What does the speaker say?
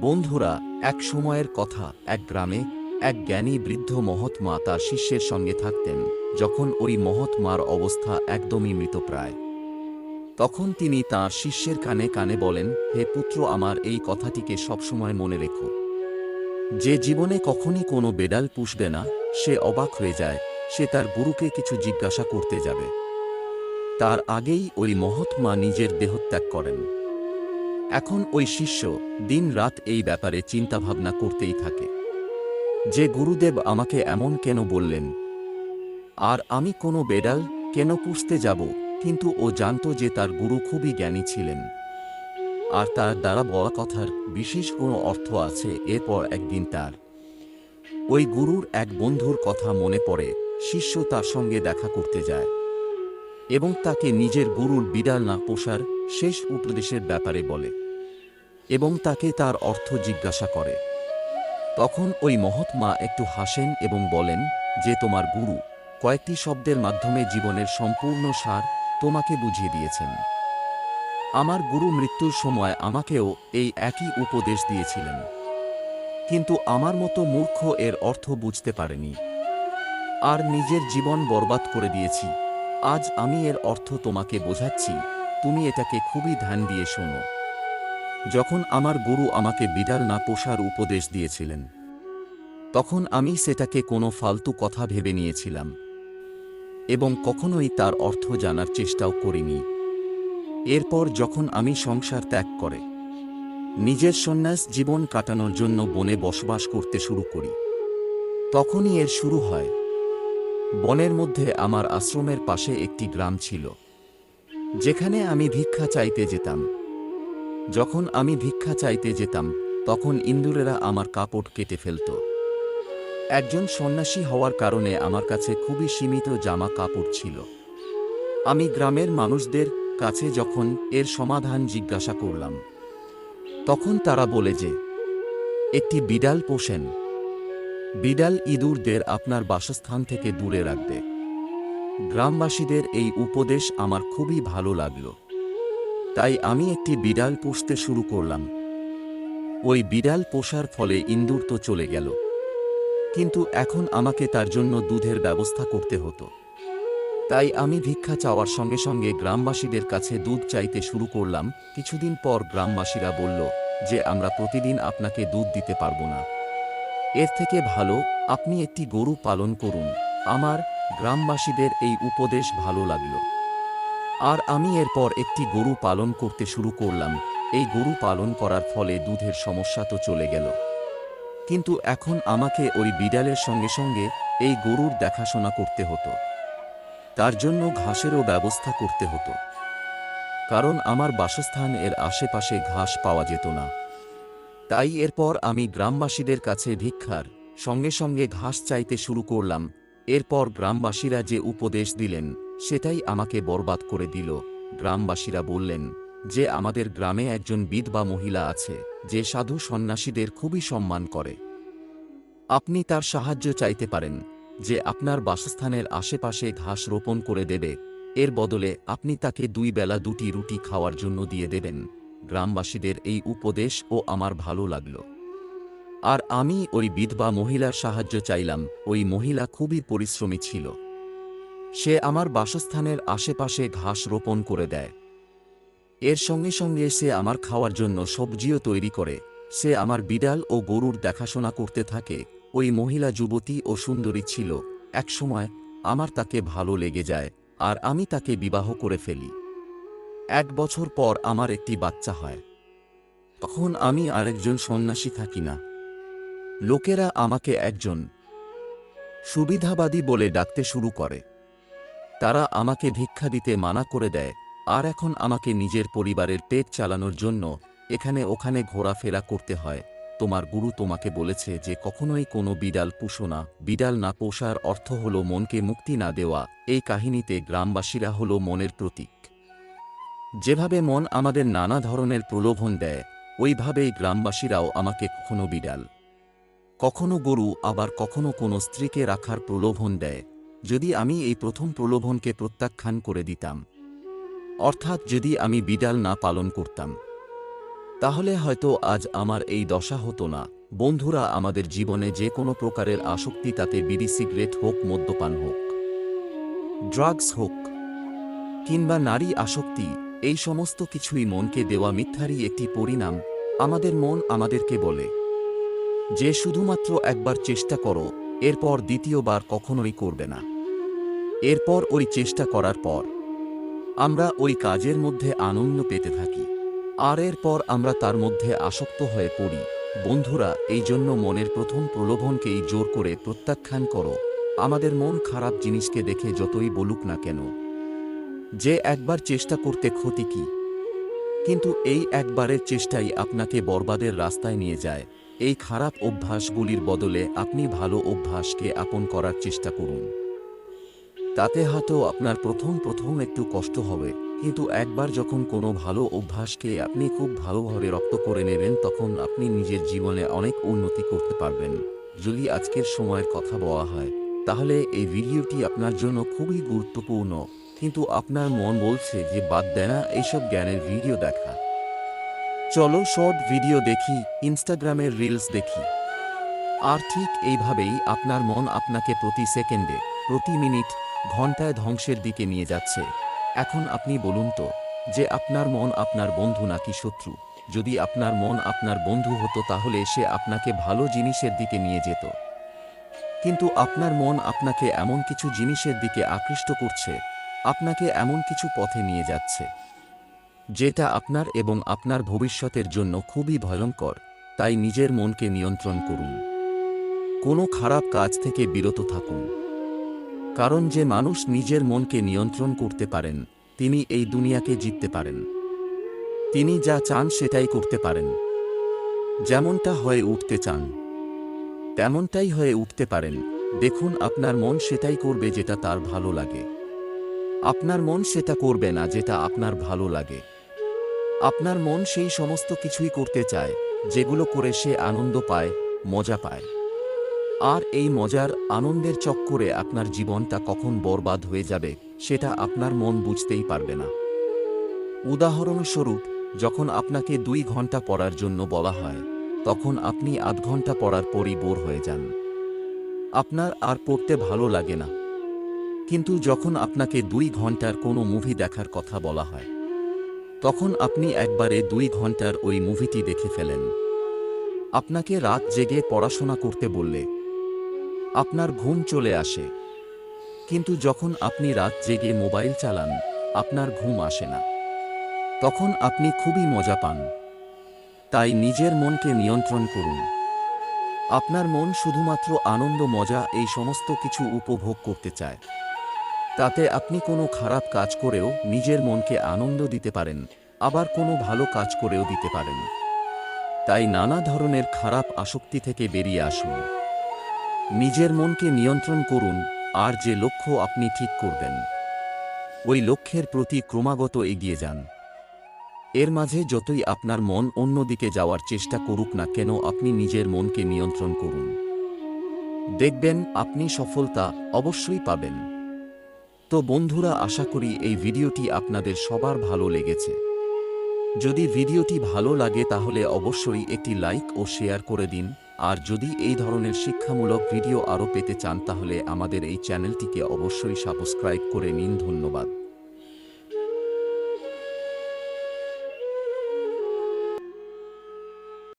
বন্ধুরা, এক সময়ের কথা, এক গ্রামে, এক জ্ঞানী বৃদ্ধ মহাত্মা তার শিষ্যের সঙ্গে থাকতেন, যখন ওই মহাত্মার অবস্থা একদমই মৃতপ্রায়। তখন তিনি তার শিষ্যের কানে কানে বলেন, হে পুত্র, আমার এই কথাটিকে সবসময় মনে রেখো। যে জীবনে কখনই কোনো বেডাল পুষবে না, সে অবাক হয়ে যায়, সে তার গুরুকে কিছু জিজ্ঞাসা করতে যাবে। তার আগেই ওই মহাত্মা নিজের দেহত্যাগ করেন। এখন ওই শিষ্য দিন রাত এই ব্যাপারে চিন্তাভাবনা করতেই থাকে। যে গুরুদেব আমাকে এমন কেন বললেন? আর আমি কোনো বেডাল কেন পুষতে যাব? কিন্তু ও জানত যে তার গুরু খুবই জ্ঞানী ছিলেন। আর তার দ্বারা বলা কথার বিশেষ কোনো অর্থ আছে এরপর একদিন তার। ওই গুরুর এক বন্ধুর কথা মনে পড়ে, শিষ্য তার সঙ্গে দেখা করতে যায়। এবং তাকে নিজের গুরুর বিড়াল না পোষার শেষ উপদেশের ব্যাপারে বলে। এবং তাকে তার অর্থ জিজ্ঞাসা করে। তখন ওই মহাত্মা একটু হাসেন এবং বলেন, যে তোমার গুরু কয়েকটি শব্দের মাধ্যমে জীবনের সম্পূর্ণ সার তোমাকে বুঝিয়ে দিয়েছেন। আমার গুরু মৃত্যুর সময় আমাকেও এই একই উপদেশ দিয়েছিলেন। কিন্তু আমার মতো মূর্খ এর অর্থ বুঝতে পারেনি। আর নিজের জীবন বরবাদ করে দিয়েছি। আজ আমি এর অর্থ তোমাকে বোঝাচ্ছি। তুমি এটাকে খুবই ধ্যান দিয়ে শোনো। যখন আমার গুরু আমাকে বিড়াল না পোষার উপদেশ দিয়েছিলেন, তখন আমি সেটাকে কোনো ফালতু কথা ভেবে নিয়েছিলাম এবং কখনোই তার অর্থ জানার চেষ্টাও করিনি। এরপর যখন আমি সংসার ত্যাগ করে, নিজের সন্ন্যাস জীবন কাটানোর জন্য বনে বসবাস করতে শুরু করি, তখনই এর শুরু হয়। বনের মধ্যে আমার আশ্রমের পাশে একটি গ্রাম ছিল, যেখানে আমি ভিক্ষা চাইতে যেতাম। যখন আমি ভিক্ষা চাইতে যেতাম, তখন ইন্দুরেরা আমার কাপড় কেটে ফেলত। একজন সন্ন্যাসী হওয়ার কারণে আমার কাছে খুবই সীমিত জামা কাপড় ছিল। আমি গ্রামের মানুষদের কাছে যখন এর সমাধান জিজ্ঞাসা করলাম, তখন তারা বলে যে, একটি বিড়াল পোষেন। বিড়াল ইঁদুরদের আপনার বাসস্থান থেকে দূরে রাখবে। গ্রামবাসীদের এই উপদেশ আমার খুবই ভালো লাগল। তাই আমি একটি বিড়াল পুষতে শুরু করলাম। ওই বিড়াল পোষার ফলে ইন্দুর তো চলে গেল। কিন্তু এখন আমাকে তার জন্য দুধের ব্যবস্থা করতে হতো। তাই আমি ভিক্ষা চাওয়ার সঙ্গে সঙ্গে গ্রামবাসীদের কাছে দুধ চাইতে শুরু করলাম। কিছুদিন পর গ্রামবাসীরা বলল যে, আমরা প্রতিদিন আপনাকে দুধ দিতে পারব না। এর থেকে ভালো, আপনি একটি গরু পালন করুন। আমার গ্রামবাসীদের এই উপদেশ ভালো লাগল। আর আমি এরপর একটি গরু পালন করতে শুরু করলাম। এই গরু পালন করার ফলে দুধের সমস্যা তো চলে গেল। কিন্তু এখন আমাকে ওই বিড়ালের সঙ্গে সঙ্গে এই গরুর দেখাশোনা করতে হতো। তার জন্য ঘাসেরও ব্যবস্থা করতে হতো। কারণ আমার বাসস্থান এর আশেপাশে ঘাস পাওয়া যেত না। তাই এরপর আমি গ্রামবাসীদের কাছে ভিক্ষার সঙ্গে সঙ্গে ঘাস চাইতে শুরু করলাম। এরপর গ্রামবাসীরা যে উপদেশ দিলেন সেটাই আমাকে বরবাদ করে দিল। গ্রামবাসীরা বললেন, যে আমাদের গ্রামে একজন বিধবা মহিলা আছে, যে সাধু সন্ন্যাসীদের খুবই সম্মান করে। আপনি তার সাহায্য চাইতে পারেন, যে আপনার বাসস্থানের আশেপাশে ঘাস রোপণ করে দেবে। এর বদলে আপনি তাকে দুই বেলা দুটি রুটি খাওয়ার জন্য দিয়ে দেবেন। গ্রামবাসীদের এই উপদেশ ও আমার ভালো লাগল। আর আমি ওই বিধবা মহিলার সাহায্য চাইলাম। ওই মহিলা খুবই পরিশ্রমী ছিল। সে আমার বাসস্থানের আশেপাশে ঘাস রোপণ করে দেয়। এর সঙ্গে সঙ্গে সে আমার খাওয়ার জন্য সবজিও তৈরি করে। সে আমার বিড়াল ও গরুর দেখাশোনা করতে থাকে। ওই মহিলা যুবতী ও সুন্দরী ছিল। একসময় আমার তাকে ভালো লেগে যায় আর আমি তাকে বিবাহ করে ফেলি। এক বছর পর আমার একটি বাচ্চা হয়। তখন আমি আরেকজন সন্ন্যাসী থাকি না। লোকেরা আমাকে একজন সুবিধাবাদী বলে ডাকতে শুরু করে। তারা আমাকে ভিক্ষা দিতে মানা করে দেয়, আর এখন আমাকে নিজের পরিবারের পেট চালানোর জন্য এখানে ওখানে ঘোরাফেরা করতে হয়। তোমার গুরু তোমাকে বলেছে যে কখনোই কোনো বিড়াল পুষো না। বিড়াল না পোষার অর্থ হল মনকে মুক্তি না দেওয়া। এই কাহিনীতে গ্রামবাসীরা হল মনের প্রতীক। যেভাবে মন আমাদের নানা ধরনের প্রলোভন দেয়, ওইভাবেই গ্রামবাসীরাও আমাকে কখনো বিড়াল, কখনো গরু, আবার কখনো কোনো স্ত্রীকে রাখার প্রলোভন দেয়। যদি আমি এই প্রথম প্রলোভনকে প্রত্যাখ্যান করে দিতাম, অর্থাৎ যদি আমি বিড়াল না পালন করতাম, তাহলে হয়তো আজ আমার এই দশা হতো না। বন্ধুরা, আমাদের জীবনে যে কোনো প্রকারের আসক্তি তাতে বিড়ি, সিগারেট হোক, মদ্যপান হোক, ড্রাগস হোক, কিংবা নারী আসক্তি, এই সমস্ত কিছুই মনকে দেওয়া মিথ্যারই একটি পরিণাম। আমাদের মন আমাদেরকে বলে যে শুধুমাত্র একবার চেষ্টা করো, এরপর দ্বিতীয়বার কখনোই করবে না। এরপর ওই চেষ্টা করার পর, আমরা ওই কাজের মধ্যে আনন্দ পেতে থাকি। আর এরপর আমরা তার মধ্যে আসক্ত হয়ে পড়ি। বন্ধুরা, এই জন্য মনের প্রথম প্রলোভনকেই জোর করে প্রত্যাখ্যান করো। আমাদের মন খারাপ জিনিসকে দেখে যতই বলুক না কেন, যে একবার চেষ্টা করতে ক্ষতি কি? কিন্তু এই একবারের চেষ্টাই আপনাকে বরবাদের রাস্তায় নিয়ে যায়। এই খারাপ অভ্যাসগুলির বদলে আপনি ভালো অভ্যাসকে আপন করার চেষ্টা করুন। তাতে হয়তো আপনার প্রথম প্রথম একটু কষ্ট হবে, কিন্তু একবার যখন কোনো ভালো অভ্যাসকে আপনি খুব ভালোভাবে রপ্ত করে নেবেন, তখন আপনি নিজের জীবনে অনেক উন্নতি করতে পারবেন। যদি আজকের সময়ের কথা বলা হয়, তাহলে এই ভিডিওটি আপনার জন্য খুবই গুরুত্বপূর্ণ। কিন্তু আপনার মন বলছে যে, বাদ দেয় না এইসব জ্ঞানের ভিডিও দেখা। চলো শর্ট ভিডিও দেখি, ইনস্টাগ্রামের রিলস দেখি। আর ঠিক এইভাবেই আপনার মন আপনাকে প্রতি সেকেন্ডে, প্রতি মিনিট ঘন্টায় ধ্বংসের দিকে নিয়ে যাচ্ছে। এখন আপনি বলুন তো, যে আপনার মন আপনার বন্ধু নাকি শত্রু? যদি আপনার মন আপনার বন্ধু হতো তাহলে সে আপনাকে ভালো জিনিসের দিকে নিয়ে যেত। কিন্তু আপনার মন আপনাকে এমন কিছু জিনিসের দিকে আকৃষ্ট করছে, আপনাকে এমন কিছু পথে নিয়ে যাচ্ছে। যেটা আপনার এবং আপনার ভবিষ্যতের জন্য খুবই ভয়ঙ্কর, তাই নিজের মনকে নিয়ন্ত্রণ করুন। কোনো খারাপ কাজ থেকে বিরত থাকুন। কারণ যে মানুষ নিজের মনকে নিয়ন্ত্রণ করতে পারেন, তিনি এই দুনিয়াকে জিততে পারেন। তিনি যা চান সেটাই করতে পারেন। যেমনটা হয়ে উঠতে চান, তেমনটাই হয়ে উঠতে পারেন। দেখুন, আপনার মন সেটাই করবে যেটা তার ভালো লাগে। আপনার মন সেটা করবে না যেটা আপনার ভালো লাগে। আপনার মন সেই সমস্ত কিছুই করতে চায়, যেগুলো করে সে আনন্দ পায়, মজা পায়। আর এই মজার আনন্দের চক্করে আপনার জীবনটা কখন বরবাদ হয়ে যাবে, সেটা আপনার মন বুঝতেই পারবে না। উদাহরণস্বরূপ, যখন আপনাকে দুই ঘণ্টা পড়ার জন্য বলা হয়, তখন আপনি আধ ঘণ্টা পড়ার পরই বোর হয়ে যান। আপনার আর পড়তে ভালো লাগে না। কিন্তু যখন আপনাকে দুই ঘণ্টার কোনো মুভি দেখার কথা বলা হয় তখন আপনি একবারে দুই ঘণ্টার ওই মুভিটি দেখে ফেলেন। আপনাকে রাত জেগে পড়াশোনা করতে বললে। আপনার ঘুম চলে আসে। কিন্তু যখন আপনি রাত জেগে মোবাইল চালান, আপনার ঘুম আসে না। তখন আপনি খুবই মজা পান। তাই নিজের মনকে নিয়ন্ত্রণ করুন। আপনার মন শুধুমাত্র আনন্দ, মজা, এই সমস্ত কিছু উপভোগ করতে চায়। তাতে আপনি কোনো খারাপ কাজ করেও নিজের মনকে আনন্দ দিতে পারেন, আবার কোনো ভালো কাজ করেও দিতে পারেন। তাই নানা ধরনের খারাপ আসক্তি থেকে বেরিয়ে আসুন। নিজের মনকে নিয়ন্ত্রণ করুন আর যে লক্ষ্য আপনি ঠিক করবেন, ওই লক্ষ্যের প্রতি ক্রমাগত এগিয়ে যান। এর মাঝে যতই আপনার মন অন্যদিকে যাওয়ার চেষ্টা করুক না কেন, আপনি নিজের মনকে নিয়ন্ত্রণ করুন। দেখবেন আপনি সফলতা অবশ্যই পাবেন। তো বন্ধুরা, আশা করি এই ভিডিওটি আপনাদের সবার ভালো লেগেছে। যদি ভিডিওটি ভালো লাগে, তাহলে অবশ্যই একটি লাইক ও শেয়ার করে দিন। আর যদি এই ধরনের শিক্ষামূলক ভিডিও আরও পেতে চান, তাহলে আমাদের এই চ্যানেলটিকে অবশ্যই সাবস্ক্রাইব করে নিন। ধন্যবাদ।